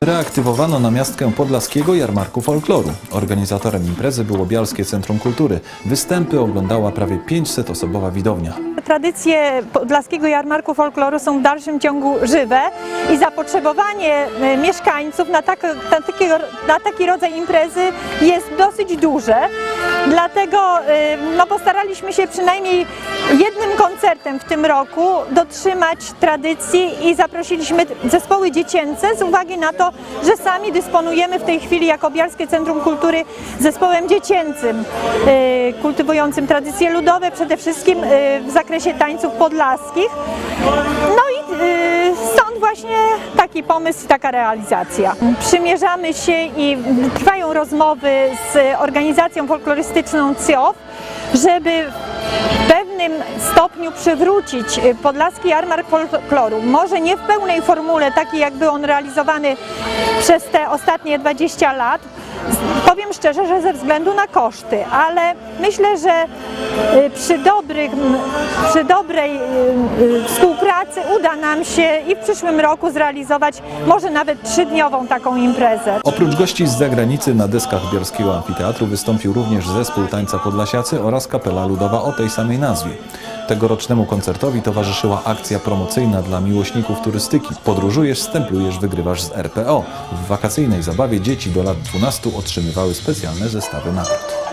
Reaktywowano namiastkę Podlaskiego Jarmarku Folkloru. Organizatorem imprezy było Bialskie Centrum Kultury. Występy oglądała prawie 500-osobowa widownia. Tradycje Podlaskiego Jarmarku Folkloru są w dalszym ciągu żywe i zapotrzebowanie e, mieszkańców na, tak, na, takiego, na taki rodzaj imprezy jest dosyć duże. Dlatego e, no, postaraliśmy się przynajmniej jednym koncertem w tym roku dotrzymać tradycji i zaprosiliśmy zespoły dziecięce z uwagi na to, że sami dysponujemy w tej chwili jako Bialskie Centrum Kultury zespołem dziecięcym, e, kultywującym tradycje ludowe, przede wszystkim w zakresie tańców podlaskich. No taki pomysł i taka realizacja. Przymierzamy się i trwają rozmowy z organizacją folklorystyczną CIOF, żeby w pewnym stopniu przywrócić Podlaski Jarmark Folkloru. Może nie w pełnej formule, takiej jak był on realizowany przez te ostatnie 20 lat. Powiem szczerze, że ze względu na koszty, ale myślę, że y, przy, dobrych, przy dobrej y, y, współpracy uda nam się i w przyszłym roku zrealizować może nawet trzydniową taką imprezę. Oprócz gości z zagranicy na deskach Bielskiego Amfiteatru wystąpił również zespół tańca Podlasiacy oraz kapela ludowa o tej samej nazwie. Tegorocznemu koncertowi towarzyszyła akcja promocyjna dla miłośników turystyki. Podróżujesz, stemplujesz, wygrywasz z RPO. W wakacyjnej zabawie dzieci do lat 12 otrzymywały specjalne zestawy nagród.